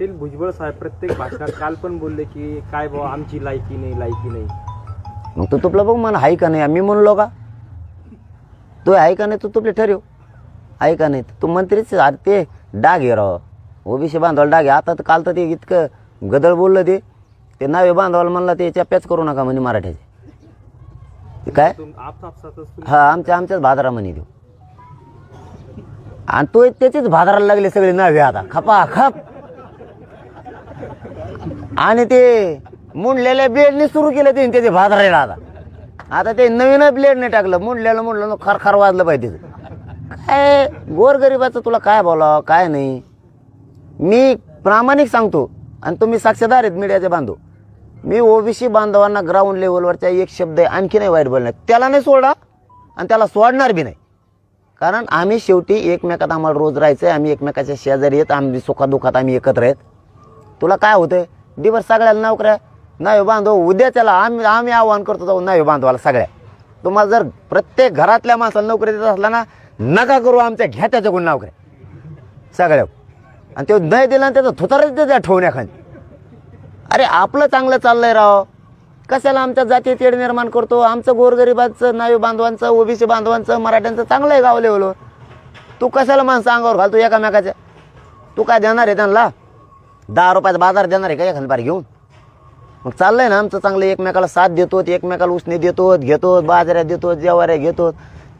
ते भुजबळ साहेब प्रत्येक भाषणात काल पण बोलले की काय बाबा आमची लायकी नाही लायकी नाही. मग तू तुपलं बघ मला आहे का नाही? मी म्हणलो का? तू आहे का नाही? तू तुपले ठरव. आहे का नाही? तू मंत्रीच अरे ते डाग आहे राव. ओबीसी बांधवाला डाग आहे. आता तर काल तर ते इतकं गदळ बोललं ते. ते नावे बांधवाला म्हणला ते चप्प्याच करू नका म्हणे मराठ्याचे. ते काय? तुम आपसापसातच तुम्ही- हा आमच्या आमच्याच भादरा म्हणे देऊ आणि तो त्याचेच भादराला लागले सगळे नव्हे आता. खपा खप. आणि ते मुंडलेल्या ब्लेडने सुरू केलं ते त्याचे भादरायला आता आता ते नवीन ब्लेडने टाकलं मुंडलेलं मुंडलं खर खर वाजलं पाहिजे काय गोरगरिबाचं तुला काय बोलावं काय नाही. मी प्रामाणिक सांगतो आणि तुम्ही साक्षीदार आहेत मीडियाचे बांधव. मी ओबीसी बांधवांना ग्राउंड लेवलवरच्या एक शब्द आहे आणखी नाही वाईट बोलणार. त्याला नाही सोडा आणि त्याला सोडणार बी नाही. कारण आम्ही शेवटी एकमेकात आम्हाला रोज राहायचं आहे आम्ही एकमेकाच्या शेजारी येत आम्ही सुखादुखात आम्ही एकत्र आहेत. तुला काय होतंय? दिवस सगळ्याला नोकऱ्या नाही बांधव उद्या त्याला आम्ही आम्ही आव्हान करतो जाऊ नाही बांधवाला सगळ्या. तुम्हाला जर प्रत्येक घरातल्या माणसाला नोकरी देत असला ना नका करू आमच्या घ्या त्याच्याकडून नोकऱ्या. सगळ्या. आणि ते नाही दिला आणि त्याचं थुतारच देत्या ठेवण्याखाली. अरे आपलं चांगलं चाललंय राव. कशाला आमच्या जाती तेढ निर्माण करतो? आमचं गोरगरिबांचं नावी बांधवांचं ओबीसी बांधवांचं मराठ्यांचं चांगलं आहे गाव लेवलवर तू कशाला माणसं अंगावर घालतो एकामेकाच्या? तू काय देणार आहे त्यांना? दहा रुपयाचा बाजार देणार आहे का एखादं बार घेऊन? मग चाललंय ना आमचं चांगलं एकमेकाला साथ देतो एकमेकाला उसने देतो घेतो बाजाऱ्या देतो जेवाऱ्या घेतो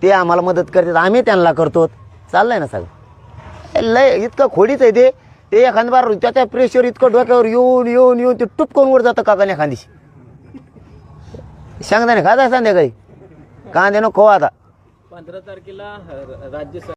ते आम्हाला मदत करतात आम्ही त्यांना करतो चाललंय ना सगळं. लय इतकं खोडीच आहे ते. ते एखाद बार त्याच्या प्रेशर इतकं डोक्यावर येऊन येऊन येऊन ते टुपकून वर जातं काकाने एखादीशी सांगता नाही खाता संध्याकाळी? कांदे खो आता. पंधरा तारखेला राज्य